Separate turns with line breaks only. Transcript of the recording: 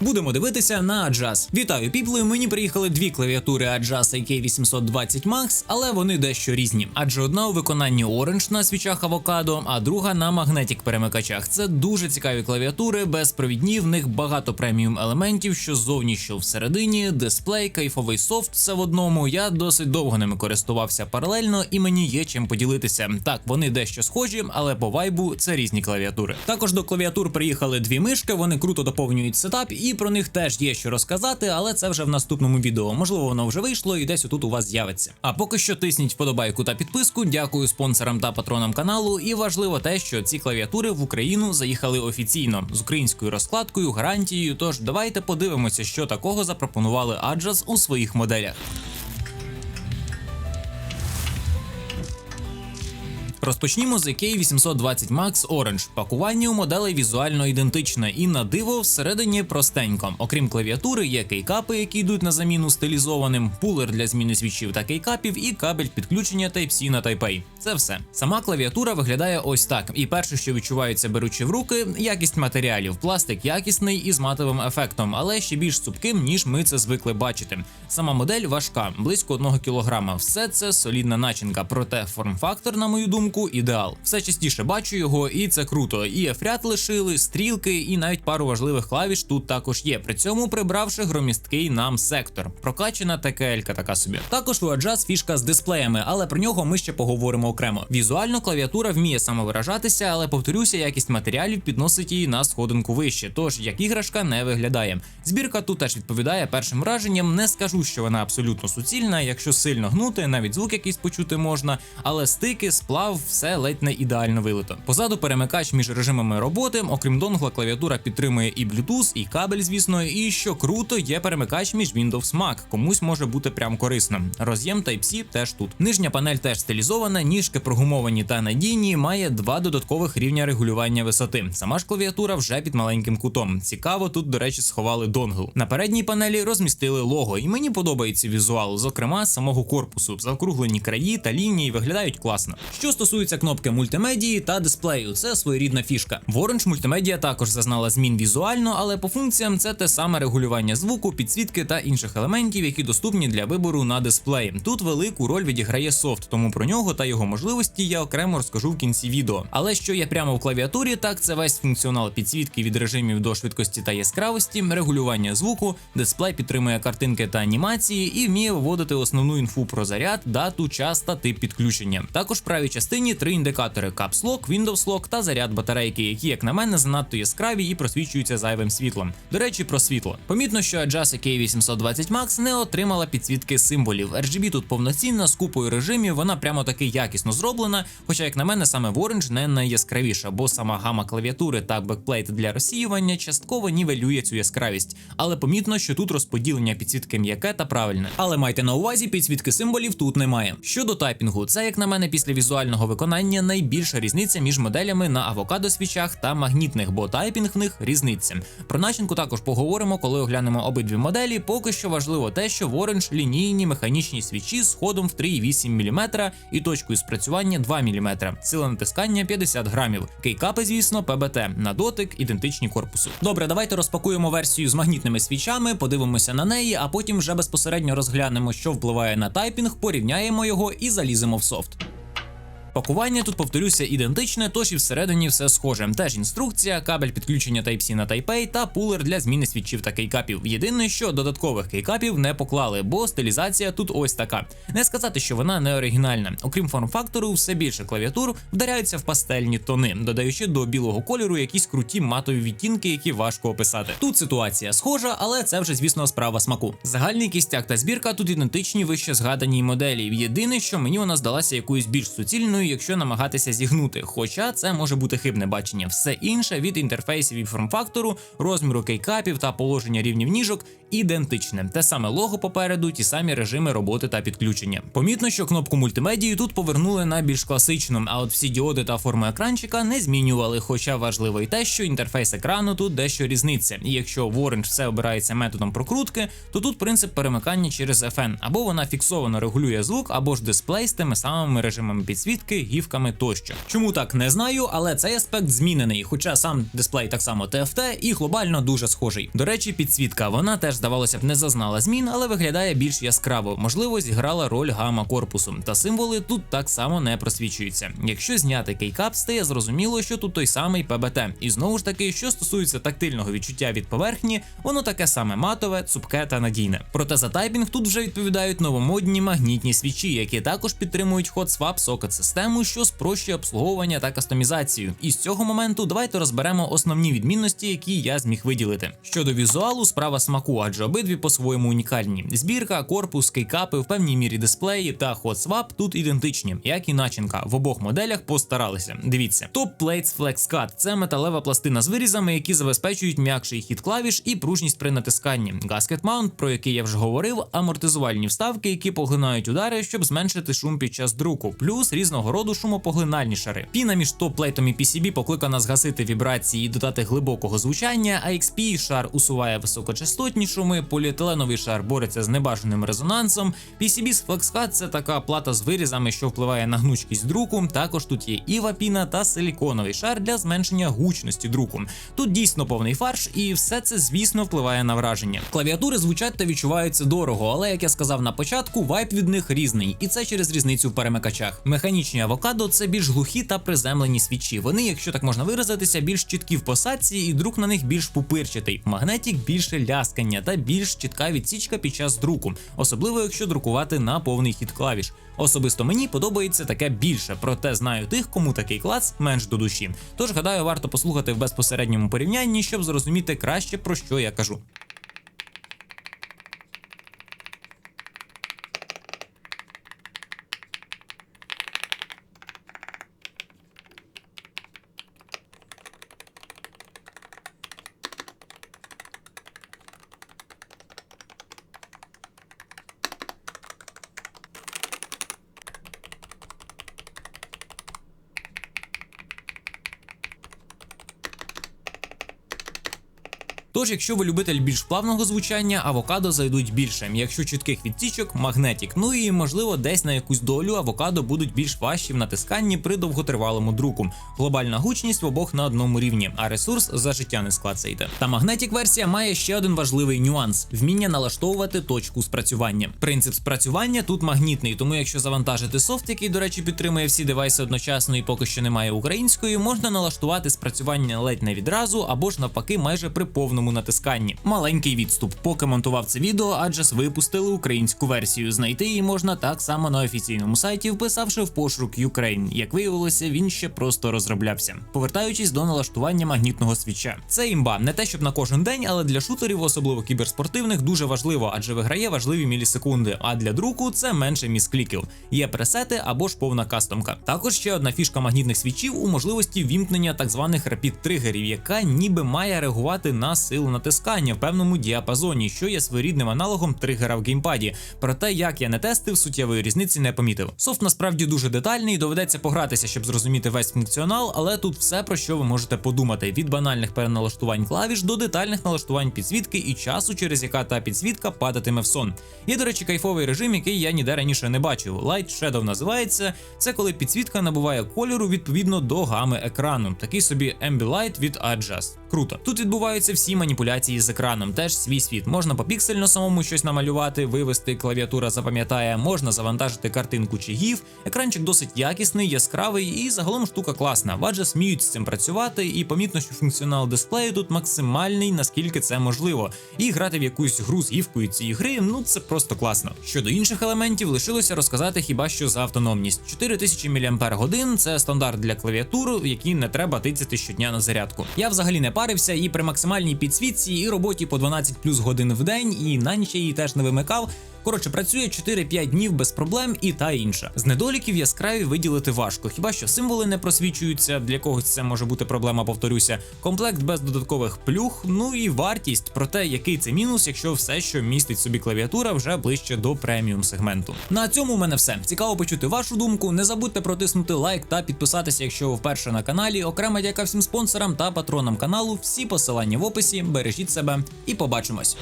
Будемо дивитися на Adjust. Вітаю, піпли. Мені приїхали дві клавіатури Adjust AK820 Max, але вони дещо різні. Адже одна у виконанні Orange на свічах авокадо, а друга на магнетік перемикачах. Це дуже цікаві клавіатури, безпровідні, в них багато преміум елементів, що ззовні, що всередині, дисплей, кайфовий софт, все в одному. Я досить довго ними користувався паралельно, і мені є чим поділитися. Так, вони дещо схожі, але по вайбу це різні клавіатури. Також до клавіатур приїхали дві мишки, вони круто доповнюють сетап, і про них теж є що розказати, але це вже в наступному відео. Можливо, воно вже вийшло і десь отут у вас з'явиться. А поки що тисніть вподобайку та підписку. Дякую спонсорам та патронам каналу. І важливо те, що ці клавіатури в Україну заїхали офіційно з українською розкладкою, гарантією. Тож давайте подивимося, що такого запропонували Аджас у своїх моделях. Розпочнімо з AK820 Max Orange. Пакування у моделей візуально ідентичне і на диво всередині простенько. Окрім клавіатури, є кейкапи, які йдуть на заміну стилізованим, пулер для зміни свічів та кейкапів, і кабель підключення Type-C на Type-A. Це все. Сама клавіатура виглядає ось так. І перше, що відчувається, беручи в руки, якість матеріалів. Пластик якісний і з матовим ефектом, але ще більш цупким, ніж ми це звикли бачити. Сама модель важка, близько 1 кг. Все це солідна начинка, проте форм-фактор, на мою думку, ідеал. Все частіше бачу його, і це круто. І ефрят лишили, стрілки, і навіть пару важливих клавіш тут також є. При цьому прибравши громісткий нам сектор. Прокачена ТКЛ-ка така собі. Також у Adjust фішка з дисплеями, але про нього ми ще поговоримо окремо. Візуально клавіатура вміє самовиражатися, але повторюся, якість матеріалів підносить її на сходинку вище. Тож як іграшка не виглядає. Збірка тут теж відповідає першим враженням. Не скажу, що вона абсолютно суцільна. Якщо сильно гнути, навіть звук якийсь почути можна, але стики, сплав, все ледь не ідеально вилито. Позаду перемикач між режимами роботи, окрім донгла, клавіатура підтримує і Bluetooth, і кабель, звісно, і що круто, є перемикач між Windows Mac. Комусь може бути прям корисно. Роз'єм Type-C теж тут. Нижня панель теж стилізована, ніжки прогумовані та надійні, має два додаткових рівня регулювання висоти. Сама ж клавіатура вже під маленьким кутом. Цікаво, тут, до речі, сховали донгл. На передній панелі розмістили лого, і мені подобається візуал, зокрема самого корпусу. Заокруглені краї та лінії виглядають класно. Що стосується кнопки мультимедії та дисплею, це своєрідна фішка. В Orange мультимедія також зазнала змін візуально, але по функціям це те саме регулювання звуку, підсвітки та інших елементів, які доступні для вибору на дисплеї. Тут велику роль відіграє софт, тому про нього та його можливості я окремо розкажу в кінці відео. Але що є прямо в клавіатурі, так це весь функціонал підсвітки від режимів до швидкості та яскравості, регулювання звуку, дисплей підтримує картинки та анімації і вміє виводити основну інфу про заряд, дату, час та тип підключення. Також в правій частині три індикатори: Caps Lock, Windows Lock та заряд батарейки, які, як на мене, занадто яскраві і просвічуються зайвим світлом. До речі, про світло. Помітно, що Adjust K820 Max не отримала підсвітки символів. RGB тут повноцінна з купою режимів, вона прямо таки якісно зроблена. Хоча, як на мене, саме в Orange не найяскравіша, бо сама гама клавіатури та бекплейт для розсіювання частково нівелює цю яскравість. Але помітно, що тут розподілення підсвітки м'яке та правильне. Але майте на увазі, підсвітки символів тут немає. Щодо тайпінгу, це, як на мене, після візуального виконання найбільша різниця між моделями на авокадо свічах та магнітних, бо тайпінг в них різниця. Про начинку також поговоримо, коли оглянемо обидві моделі. Поки що важливо те, що в Orange лінійні механічні свічі з ходом в 3,8 мм і точкою спрацювання 2 мм. Сила натискання 50 грамів. Кейкапи, звісно, ПБТ на дотик, ідентичні корпусу. Добре, давайте розпакуємо версію з магнітними свічами, подивимося на неї, а потім вже безпосередньо розглянемо, що впливає на тайпінг, порівняємо його і заліземо в софт. Пакування тут повторюся ідентичне, тож і всередині все схоже. Теж інструкція, кабель підключення Type-C на Type-A та пулер для зміни свічів та кейкапів. Єдине, що додаткових кейкапів не поклали, бо стилізація тут ось така. Не сказати, що вона не оригінальна. Окрім форм-фактору, все більше клавіатур вдаряються в пастельні тони, додаючи до білого кольору якісь круті матові відтінки, які важко описати. Тут ситуація схожа, але це вже, звісно, справа смаку. Загальний кістяк та збірка тут ідентичні вище згаданій моделі. Єдине, що мені вона здалася якоюсь більш суцільною, якщо намагатися зігнути. Хоча це може бути хибне бачення. Все інше від інтерфейсів і форм-фактору, розміру кейкапів та положення рівнів ніжок ідентичне. Те саме лого попереду, ті самі режими роботи та підключення. Помітно, що кнопку мультимедії тут повернули на більш класичну, а от всі діоди та форми екранчика не змінювали. Хоча важливо й те, що інтерфейс екрану тут дещо різниця. І якщо в Orange все обирається методом прокрутки, то тут принцип перемикання через FN. або вона фіксовано регулює звук, або ж дисплей з тими самими режимами підсвітки, гівками тощо. Чому так не знаю, але цей аспект змінений, хоча сам дисплей так само TFT і глобально дуже схожий. До речі, підсвітка вона теж здавалося б не зазнала змін, але виглядає більш яскраво. Можливо, зіграла роль гама корпусу, та символи тут так само не просвічуються. Якщо зняти кейкап, стає зрозуміло, що тут той самий ПБТ. І знову ж таки, що стосується тактильного відчуття від поверхні, воно таке саме матове, цупке та надійне. Проте за тайпінг тут вже відповідають новомодні магнітні свічі, які також підтримують Hot Swap Socket систему, що спрощує обслуговування та кастомізацію. І з цього моменту давайте розберемо основні відмінності, які я зміг виділити. Щодо візуалу, справа смаку, адже обидві по-своєму унікальні. Збірка, корпус, кейкапи, в певній мірі дисплеї та Swap тут ідентичні, як і начинка. В обох моделях постаралися. Дивіться, Top Plates Flex Cut – це металева пластина з вирізами, які забезпечують м'якший хід клавіш і пружність при натисканні. Gasket Mount, про який я вже говорив, амортизувальні вставки, які поглинають удари, щоб зменшити шум під час друку, плюс різного роду шумопоглинальні шари. Піна між топ-плейтом і PCB покликана згасити вібрації і додати глибокого звучання. А XP шар усуває високочастотні шуми, поліетиленовий шар бореться з небажаним резонансом. PCB з FlexCut – це така плата з вирізами, що впливає на гнучкість друку. Також тут є іва піна та силіконовий шар для зменшення гучності друку. Тут дійсно повний фарш, і все це, звісно, впливає на враження. Клавіатури звучать та відчуваються дорого, але як я сказав на початку, вайп від них різний, і це через різницю в перемикачах. Механічні авокадо це більш глухі та приземлені свічі. Вони, якщо так можна виразитися, більш чіткі в посадці, і друк на них більш пупирчатий. Магнетік більше ляскання та більш чітка відсічка під час друку, особливо якщо друкувати на повний хід клавіш. Особисто мені подобається таке більше, проте знаю тих, кому такий клац менш до душі. Тож гадаю, варто послухати в безпосередньому порівнянні, щоб зрозуміти краще про що я кажу. Тож, якщо ви любитель більш плавного звучання, авокадо зайдуть більше. Якщо чітких відсічок, магнетік. Ну і можливо, десь на якусь долю авокадо будуть більш важчі в натисканні при довготривалому друку. Глобальна гучність в обох на одному рівні, а ресурс за життя не склацаєте. Та магнетік версія має ще один важливий нюанс: вміння налаштовувати точку спрацювання. Принцип спрацювання тут магнітний, тому якщо завантажити софт, який, до речі, підтримує всі девайси одночасно і поки що немає української, можна налаштувати спрацювання ледь не відразу або ж навпаки, майже при повному натисканні. Маленький відступ, поки монтував це відео, адже випустили українську версію. Знайти її можна так само на офіційному сайті, вписавши в пошук Ukraine. Як виявилося, він ще просто розроблявся. Повертаючись до налаштування магнітного свіча. Це імба не те, щоб на кожен день, але для шутерів, особливо кіберспортивних, дуже важливо, адже виграє важливі мілісекунди. А для друку це менше міскліків. Є пресети або ж повна кастомка. Також ще одна фішка магнітних свічів у можливості вімкнення так званих рапід тригерів, яка ніби має реагувати на силу натискання в певному діапазоні, що є своєрідним аналогом тригера в геймпаді. Проте, як я не тестив, суттєвої різниці не помітив. Софт насправді дуже детальний, доведеться погратися, щоб зрозуміти весь функціонал, але тут все про що ви можете подумати: від банальних переналаштувань клавіш до детальних налаштувань підсвітки і часу, через яка та підсвітка падатиме в сон. Є, до речі, кайфовий режим, який я ніде раніше не бачив. Light Shadow називається. Це коли підсвітка набуває кольору відповідно до гами екрану. Такий собі Ambilight від Adjust. Круто. Тут відбуваються всі маніпуляції з екраном, теж свій світ. Можна попіксельно самому щось намалювати, вивести, клавіатура запам'ятає, можна завантажити картинку чи гіф. Екранчик досить якісний, яскравий і загалом штука класна. Вадже сміють з цим працювати, і помітно, що функціонал дисплею тут максимальний, наскільки це можливо. І грати в якусь гру з гівкою цієї гри, ну це просто класно. Щодо інших елементів, лишилося розказати хіба що за автономність. 4000 мАч – це стандарт для клавіатур, які не треба тицяти щодня на зарядку. Я взагалі не парився і при максимальній підсвітці і роботі по 12 плюс годин в день, і на ніч її теж не вимикав. Коротше, працює 4-5 днів без проблем і та інша. З недоліків яскраві виділити важко, хіба що символи не просвічуються, для когось це може бути проблема, повторюся. Комплект без додаткових плюх, ну і вартість. Проте який це мінус, якщо все, що містить собі клавіатура, вже ближче до преміум сегменту. На цьому у мене все. Цікаво почути вашу думку. Не забудьте протиснути лайк та підписатися, якщо ви вперше на каналі. Окрема дяка всім спонсорам та патронам каналу. Всі посилання в описі. Бережіть себе і побачимось.